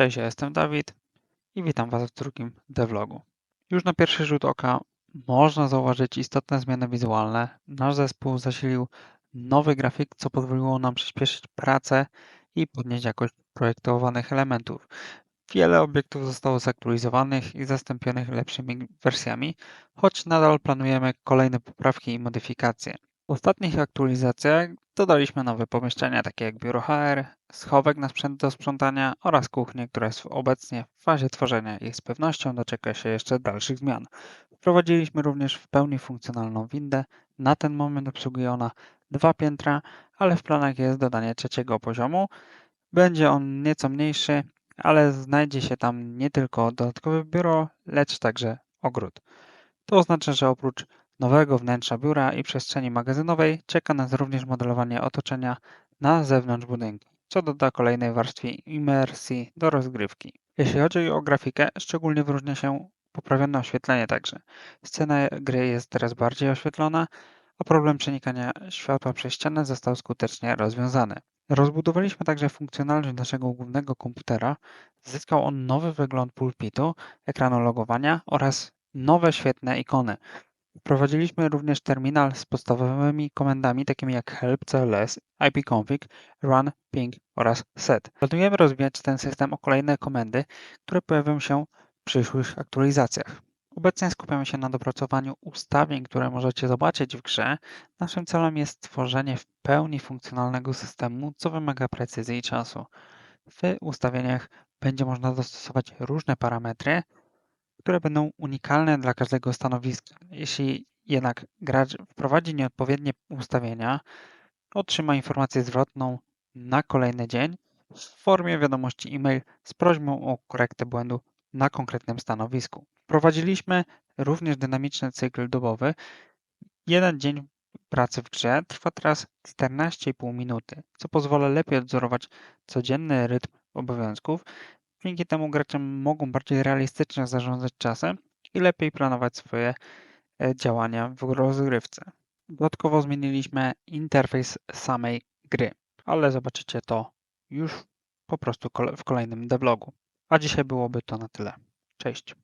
Cześć, ja jestem Dawid i witam Was w drugim devlogu. Już na pierwszy rzut oka można zauważyć istotne zmiany wizualne. Nasz zespół zasilił nowy grafik, co pozwoliło nam przyspieszyć pracę i podnieść jakość projektowanych elementów. Wiele obiektów zostało zaktualizowanych i zastąpionych lepszymi wersjami, choć nadal planujemy kolejne poprawki i modyfikacje. W ostatnich aktualizacjach dodaliśmy nowe pomieszczenia, takie jak biuro HR, schowek na sprzęt do sprzątania oraz kuchnię, która jest obecnie w fazie tworzenia i z pewnością doczeka się jeszcze dalszych zmian. Wprowadziliśmy również w pełni funkcjonalną windę. Na ten moment obsługuje ona dwa piętra, ale w planach jest dodanie trzeciego poziomu. Będzie on nieco mniejszy, ale znajdzie się tam nie tylko dodatkowe biuro, lecz także ogród. To oznacza, że oprócz nowego wnętrza biura i przestrzeni magazynowej czeka nas również modelowanie otoczenia na zewnątrz budynku, co doda kolejnej warstwie imersji do rozgrywki. Jeśli chodzi o grafikę, szczególnie wyróżnia się poprawione oświetlenie także. Scena gry jest teraz bardziej oświetlona, a problem przenikania światła przez ścianę został skutecznie rozwiązany. Rozbudowaliśmy także funkcjonalność naszego głównego komputera. Zyskał on nowy wygląd pulpitu, ekranu logowania oraz nowe świetne ikony. Wprowadziliśmy również terminal z podstawowymi komendami takimi jak help, cls, ipconfig, run, ping oraz set. Planujemy rozwijać ten system o kolejne komendy, które pojawią się w przyszłych aktualizacjach. Obecnie skupiamy się na dopracowaniu ustawień, które możecie zobaczyć w grze. Naszym celem jest stworzenie w pełni funkcjonalnego systemu, co wymaga precyzji i czasu. W ustawieniach będzie można dostosować różne parametry, które będą unikalne dla każdego stanowiska. Jeśli jednak gracz wprowadzi nieodpowiednie ustawienia, otrzyma informację zwrotną na kolejny dzień w formie wiadomości e-mail z prośbą o korektę błędu na konkretnym stanowisku. Wprowadziliśmy również dynamiczny cykl dobowy. Jeden dzień pracy w grze trwa teraz 14,5 minuty, co pozwala lepiej odzorować codzienny rytm obowiązków Dzięki temu gracze mogą bardziej realistycznie zarządzać czasem i lepiej planować swoje e, działania w rozgrywce. Dodatkowo zmieniliśmy interfejs samej gry, ale zobaczycie to już po prostu w kolejnym devlogu. A dzisiaj byłoby to na tyle. Cześć.